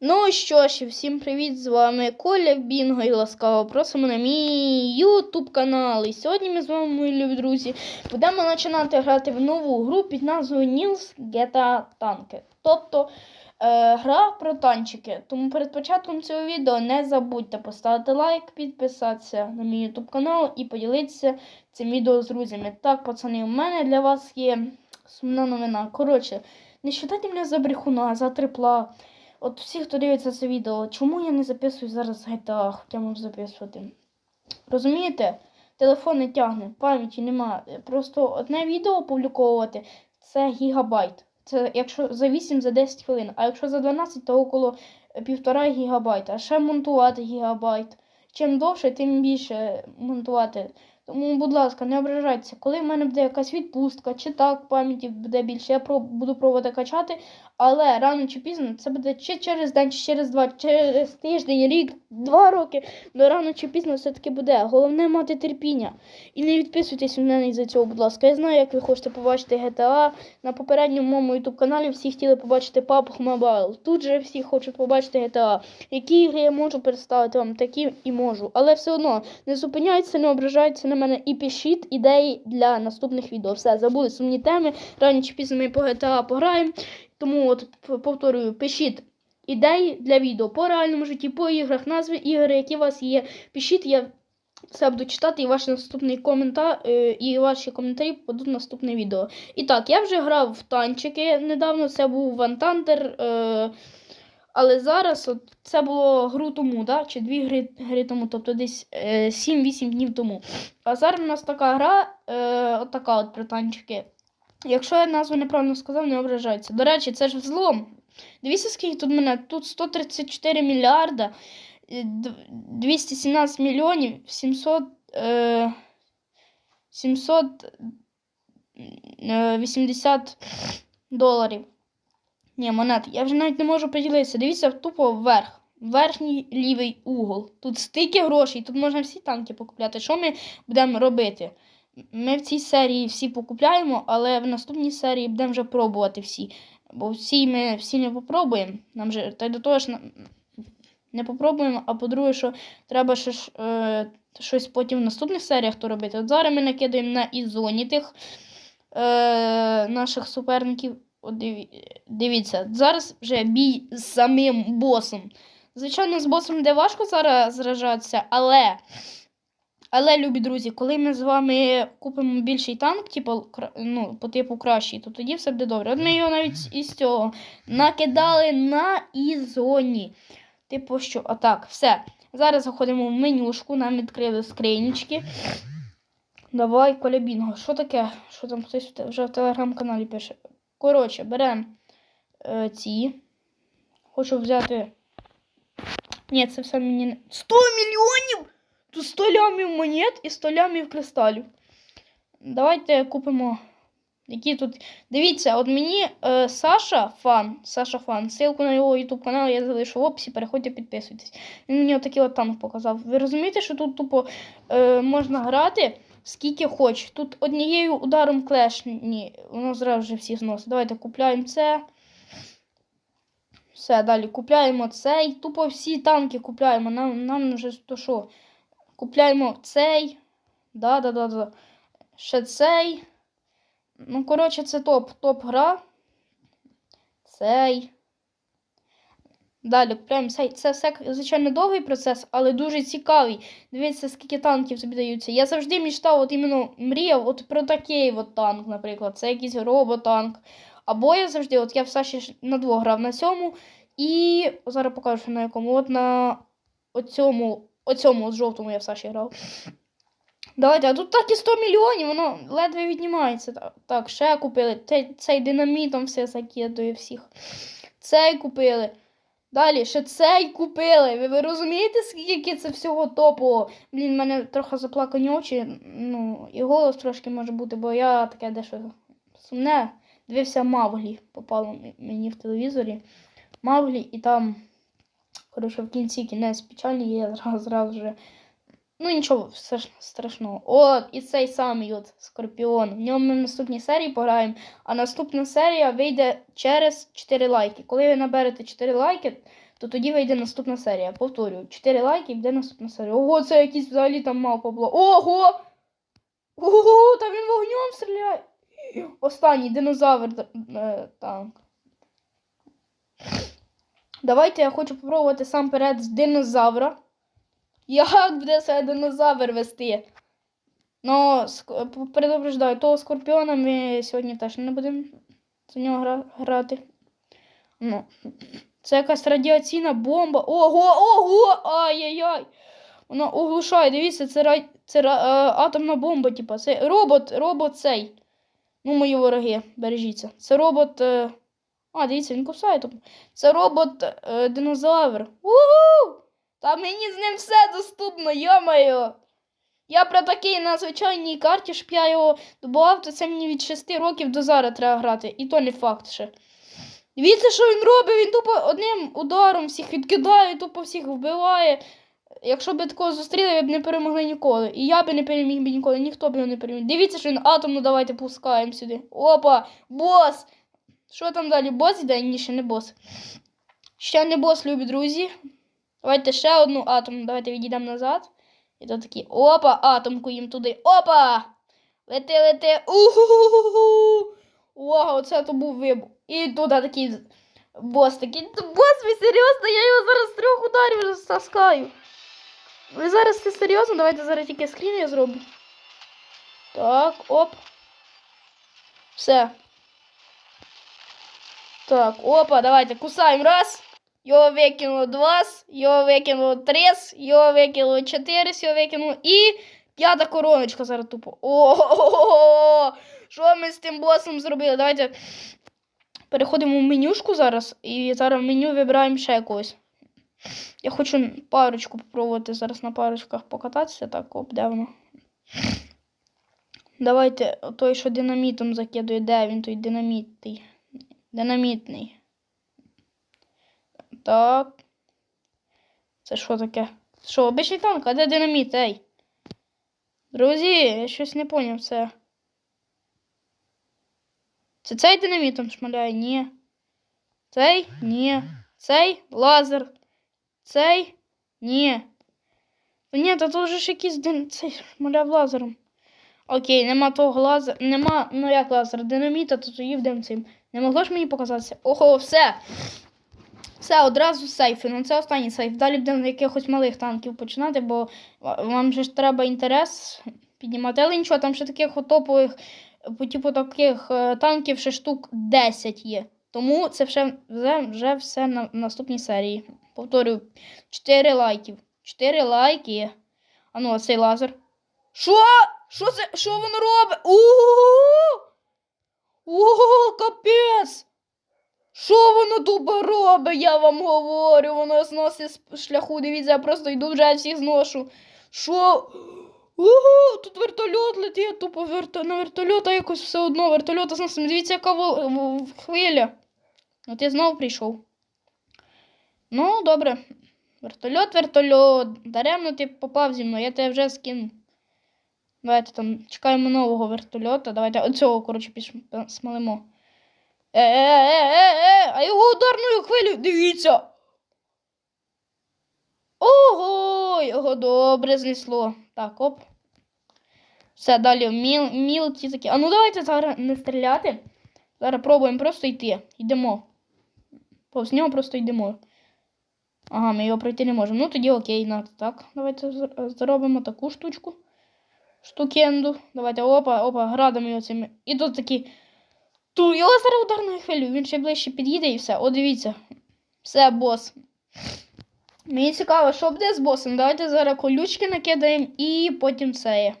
Ну що ж, всім привіт! З вами Коля Бінго і ласкаво просимо на мій YouTube канал. І сьогодні ми з вами, мої любі друзі, будемо починати грати в нову гру під назвою Nils GTA Tanki. Тобто е, гра про танчики. Тому перед початком цього відео не забудьте поставити лайк, підписатися на мій YouTube канал і поділитися цим відео з друзями. Так, пацани, у мене для вас є сумна новина. Коротше, не вважайте мене за брехуна, за трипла. От всі, хто дивиться це відео, чому я не записую зараз GTA, хоча можу записувати? Розумієте? Телефон не тягне, пам'яті нема. Просто одне відео опубліковувати це гігабайт. Це якщо за 8 за 10 хвилин, а якщо за 12, то около півтора гігабайта. А ще монтувати гігабайт. Чим довше, тим більше монтувати. Тому, будь ласка, не ображайтеся. Коли в мене буде якась відпустка, чи так пам'яті буде більше, я про, буду пробувати качати, але рано чи пізно це буде чи через день, чи через два, через тиждень, рік, два роки. Но рано чи пізно все-таки буде. Головне мати терпіння. І не відписуйтесь на мене із-за цього, будь ласка. Я знаю, як ви хочете побачити GTA. На попередньому моєму YouTube каналі всі хотіли побачити PUBG Mobile. Тут же всі хочуть побачити GTA. Які ігри я можу представити вам, такі і можу. Але все одно не зупиняйтеся, не ображайтеся на мене і пишіть ідеї для наступних відео. Все, забули сумні теми. Рано чи пізно ми по GTA пограємо. Тому от повторюю, пишіть ідеї для відео по реальному житті, по іграх, назви ігор, які у вас є. Пишіть, я все буду читати і ваш наступний коментар, е, і ваші коментарі попадуть в наступне відео. І так, я вже грав в танчики недавно, це був Thunder, е, але зараз от, це було гру тому, да? чи дві гри, гри тому, тобто десь е, 7-8 днів тому. А зараз у нас така гра, е, от така от про танчики. Якщо я назву неправильно сказав, не ображайтеся. До речі, це ж взлом. Дивіться, скільки тут мене. Тут 134 мільярда, е, 217 мільйонів, 700, е, 780 доларів. Ні, монет. Я вже навіть не можу поділитися. Дивіться тупо вверх. Верхній лівий угол. Тут стільки грошей, тут можна всі танки покупляти. Що ми будемо робити? Ми в цій серії всі покупляємо, але в наступній серії будемо вже пробувати всі. Бо всі ми всі не попробуємо. Нам же та й до того ж не попробуємо. А по-друге, що треба ще ж, е, щось потім в наступних серіях то робити. От зараз ми накидаємо на ізоні тих е, наших суперників. От дивіться, зараз вже бій з самим босом. Звичайно, з босом де важко зараз зражатися, але. Але, любі друзі, коли ми з вами купимо більший танк, типу, ну, по типу кращий, то тоді все буде добре. От ми його навіть із цього накидали на ізоні. Типу, що, отак, все. Зараз заходимо в менюшку, нам відкрили скринічки. Давай, Коля Бінго. Що таке? Що там хтось вже в телеграм-каналі пише? Коротше, беремо е, ці. Хочу взяти. Ні, це все мені не. 100 мільйонів! Тут 100 лямів монет і 100 лямів кристалів. Давайте купимо. Які тут. Дивіться, от мені е, Саша фан. Саша фан. Ссылку на його YouTube канал я залишу в описі, переходьте, підписуйтесь. Він мені отакий от танк показав. Ви розумієте, що тут тупо е, можна грати скільки хоч. Тут однією ударом клеш. Ні, воно зразу вже всі зносить. Давайте купляємо це. Все, далі купляємо цей. Тупо всі танки купляємо. Нам, нам вже то що? Купляємо цей. Да, да, да, да. Ще цей. Ну, коротше, це топ. Топ гра. Цей. Далі купляємо цей. Це все, звичайно, довгий процес, але дуже цікавий. Дивіться, скільки танків тобі даються. Я завжди мечтав, от іменно мріяв от про такий от танк, наприклад. Це якийсь роботанк. Або я завжди, от я в Саші ж на двох грав на цьому. І зараз покажу, що на якому. От на оцьому, оцьому от жовтому я в Саші грав. Давайте, а тут так і 100 мільйонів, воно ледве віднімається. Так, ще купили. Цей, цей динамітом все закидує всіх. Цей купили. Далі, ще цей купили. Ви, ви розумієте, скільки це всього топового? Блін, в мене трохи заплакані очі. Ну, і голос трошки може бути, бо я таке дещо сумне. Дивився Мавглі, попало мені в телевізорі. Мавглі, і там, коротше, в кінці кінець печальний, я зразу, зразу вже Ну, нічого страш- страшного. От, і цей самий от Скорпіон. В ньому ми в наступній серії пограємо. А наступна серія вийде через 4 лайки. Коли ви наберете 4 лайки, то тоді вийде наступна серія. Повторюю, 4 лайки і буде наступна серія. Ого, це якийсь взагалі там мавпа була. Ого! Ого, та він вогнем стріляє. Останній динозавр е, танк. Давайте я хочу попробувати сам перед з динозавра. Як буде себе динозавр вести? Ну, предупреждаю, того скорпіона ми сьогодні теж не будемо за нього гра- грати. Ну, це якась радіаційна бомба. Ого, ого! Ай-яй-яй! Вона оглушає, дивіться, це, ра... це ра... е, атомна бомба, типа. Це робот, робот цей. Ну, мої вороги, бережіться. Це робот. Е... А, дивіться, він кусає. Це робот е. Угу! Та мені з ним все доступно, йомаю. Я про такий на звичайній карті, щоб я його добував, то це мені від 6 років до зараз треба грати. І то не факт ще. Дивіться, що він робить, він тупо одним ударом всіх відкидає, тупо всіх вбиває. Якщо б такого зустріли, ви б не перемогли ніколи. І я би не переміг би ніколи, ніхто б його не переміг. Дивіться, що він атомну давайте пускаємо сюди. Опа! Бос! Що там далі? Бос іде? Ні, ще не бос. Ще не бос, любі друзі. Давайте ще одну атомну. Давайте відійдемо назад. І то такі. Опа, атомку їм туди. Опа! Лети, лети. Уху! Вау, оце то був вибух. І туди такий бос такий. Бос, ви серйозно? Я його зараз з трьох ударів розтаскаю. Ви зараз це серйозно? Давайте зараз тільки скрін я зроблю. Так, оп. Все. Так, опа, давайте кусаємо. Раз. Його викинуло два, його викинуло три, його викинуло чотири, його викинуло і п'ята короночка зараз тупо. О, що ми з тим босом зробили? Давайте переходимо в менюшку зараз і зараз в меню вибираємо ще якогось. Я хочу парочку попробувати зараз на парочках покататися. Так, оп, де воно? Давайте той, що динамітом закидує, де він той динамітний? Динамітний. Так. Це що таке? Що, обичний танк, а де динаміт, ей? Друзі, я щось не поняв це. Це цей динамітом шмаляє? Ні. Цей? Ні. Цей лазер. Цей? Ні. Та ні, та тут же ж якийсь дин... цей шмаляв лазером. Окей, нема того лазера. Нема, ну як лазер, динаміта, то тоді вдем цим. Не могло ж мені показатися? Ого, все. Все, одразу сейфи. Ну це останній сейф. Далі будемо якихось малих танків починати, бо вам же ж треба інтерес піднімати. Але нічого, там ще таких топових, по типу таких е, танків ще штук 10 є. Тому це вже, вже, все на наступній серії. Повторюю, 4 лайків. 4 лайки. А ну, а цей лазер. Що? Що це? Що воно робить? Ого! Ого, капець! Що воно тупо робить, я вам говорю, воно зносить з шляху, дивіться, я просто йду вже всіх зношу. Що? Ого, тут вертольот летить, тупо верто... на вертольота якось все одно, вертольота зносимо. Дивіться, яка во- во- хвиля. От я знову прийшов. Ну, добре. Вертольот, вертольот. Даремно ти попав зі мною, я тебе вже скину. Давайте там чекаємо нового вертольота. Давайте оцього, коротше, піш... Е, е, е, е, е, а його ударною хвилею, дивіться. Ого, його добре знесло. Так, оп. Все, далі міл, мілкі такі. А ну давайте зараз не стріляти. Зараз пробуємо просто йти. Йдемо. Повз нього просто йдемо. Ага, ми його пройти не можемо. Ну тоді окей, надо. Так, давайте зробимо таку штучку. Штукенду. Давайте, опа, опа, градами оцими. І тут такі. Ту, його зараз ударною хвилю. Він ще ближче під'їде і все. О, дивіться. Все, бос. Мені цікаво, що буде з босом. Давайте зараз колючки накидаємо і потім це.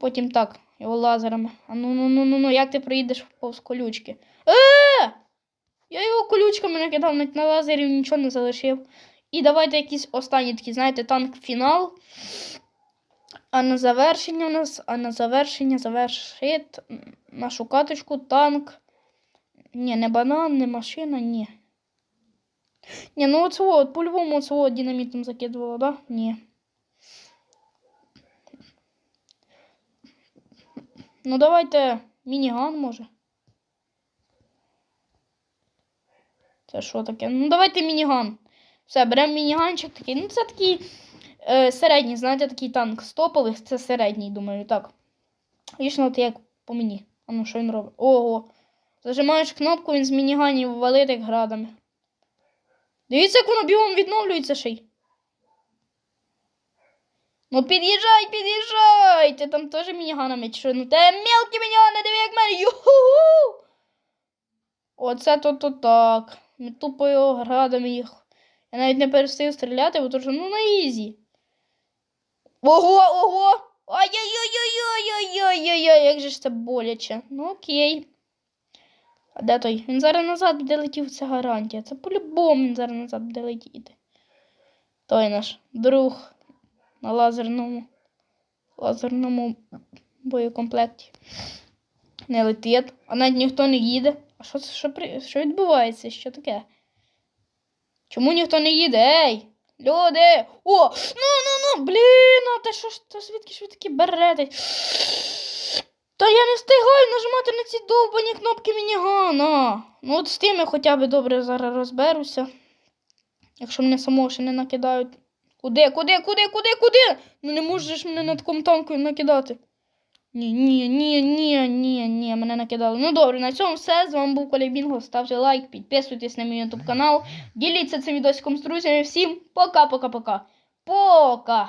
Потім так, його лазерами. А ну ну ну ну ну як ти проїдеш повз колючки? Е! Я його колючками накидав навіть на лазері, нічого не залишив. І давайте якісь останні такі, знаєте, танк фінал. А на завершення у нас, а на завершення завершить нашу каточку танк. Ні, не банан, не машина, ні. Ні, ну от свого, от по-любому свого динамітом закидувало, да? Ні. Ну давайте мініган може. Це що таке? Ну давайте мініган. Все, беремо мініганчик такий. Ну, це такий е, середній, знаєте, такий танк стоповий, це середній, думаю, так. Вічно от як по мені. А ну що він робить? Ого. Зажимаєш кнопку, він з мініганів валить як градами. Дивіться, як воно бігом відновлюється ще й. Ну під'їжджай, під'їжджай! Ти там теж мініганами чи? Ну те мелкі мінігани, диви як мене. Юху! Оце то то так. Ми тупо його градами їх. Я навіть не перестаю стріляти, бо то що ну на ізі. Ого, ого! Ай-яй-яй-яй-яй-яй-яй-яй, як же ж це боляче. Ну окей. А де той? Він зараз назад буде летів, це гарантія. Це по-любому він зараз назад буде летіти. Той наш друг на лазерному лазерному боєкомплекті. Не летить, а навіть ніхто не їде. А що що, що відбувається? Що таке? Чому ніхто не їде? Ей! Люди! О! Ну, ну, ну! Блін, а та що ж то звідки ж ви такі берете? Та я не встигаю нажимати на ці довбані кнопки мінігана. Ну от з я хоча б добре зараз розберуся. Якщо мене самого ще не накидають. Куди, куди, куди, куди, куди? Ну не можеш мене на такому танку накидати. Ні, ні, ні, ні, ні, ні, мене накидали. Ну добре, на цьому все. З вами був Коля Бінго. Ставте лайк, підписуйтесь на мій ютуб канал. Діліться цим відосиком з друзями. Всім пока-пока-пока. Пока!